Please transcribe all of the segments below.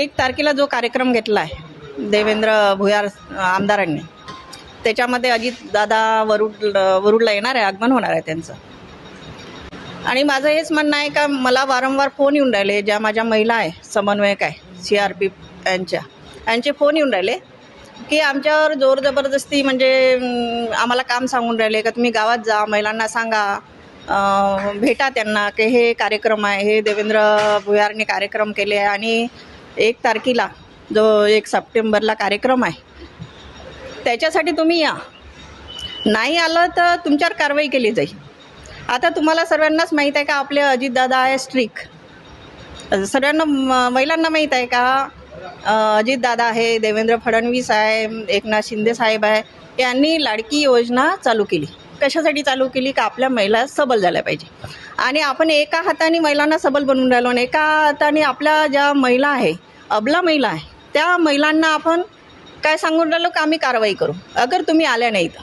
एक तारखेला जो कार्यक्रम घेतला आहे देवेंद्र भुयार आमदारांनी त्याच्यामध्ये अजित दादा वरुड वरुडला येणार आहे आगमन होणार आहे त्यांचं. आणि माझं हेच म्हणणं आहे का मला वारंवार फोन येऊन राहिले ज्या माझ्या महिला आहे समन्वयक आहे सी आर पी यांच्या यांचे फोन येऊन राहिले की आमच्यावर जोर जबरदस्ती म्हणजे आम्हाला काम सांगून राहिले का तुम्ही गावात जा महिलांना सांगा भेटा त्यांना की हे कार्यक्रम आहे हे देवेंद्र भुयारने कार्यक्रम केले आहे आणि एक तारखेला जो एक सप्टेंबरला कार्यक्रम आहे. त्याच्यासाठी तुम्ही या. नाही आलं तर तुमच्यावर कारवाई केली जाईल. आता तुम्हाला सर्वांनाच माहीत आहे का आपले अजितदादा आहे स्ट्रिक. सर्वांना म- महिलांना माहीत आहे का अजितदादा आहे देवेंद्र फडणवीस आहे एकनाथ शिंदे साहेब आहे यांनी लाडकी योजना चालू केली. कशासाठी चालू केली का आपल्या महिला सबल झाल्या पाहिजे. आणि आपण एका हाताने महिलांना सबल बनवून राहिलो आणि एका हाताने आपल्या ज्या महिला आहे अबला महिला आहे त्या महिलांना आपण काय सांगून राहिलो का आम्ही कारवाई करू? अगर तुम्ही आल्या नाही तर.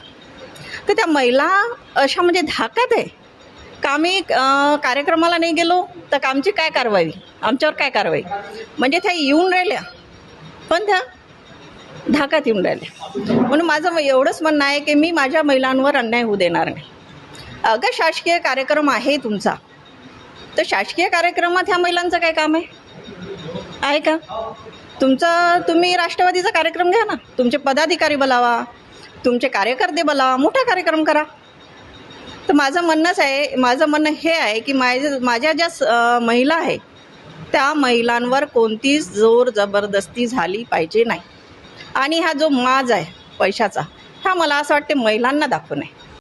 तर त्या महिला अशा म्हणजे धाकात आहे. का आम्ही कार्यक्रमाला नाही गेलो तर का आमची काय कारवाई? आमच्यावर काय कारवाई? म्हणजे त्या येऊन राहिल्या. पण त्या धाकात येऊन राहिले. म्हणून माझं एवढंच म्हणणं आहे की मी माझ्या महिलांवर अन्याय होऊ देणार नाही. अगं शासकीय कार्यक्रम आहे तुमचा. तर शासकीय कार्यक्रमात ह्या महिलांचं काय काम आहे? आहे का? तुमचं तुम्ही राष्ट्रवादीचा कार्यक्रम घ्या ना. तुमचे पदाधिकारी बोलावा. तुमचे कार्यकर्ते बोलावा. मोठा कार्यक्रम करा. तर माझं म्हणणंच आहे माझं म्हणणं हे आहे की माझ्या माझ्या ज्या स- महिला आहे त्या महिलांवर कोणतीच जोर जबरदस्ती झाली पाहिजे नाही. आणि हा जो माज आहे पैशाचा हा मला असं वाटते महिलांना दाखवू नये.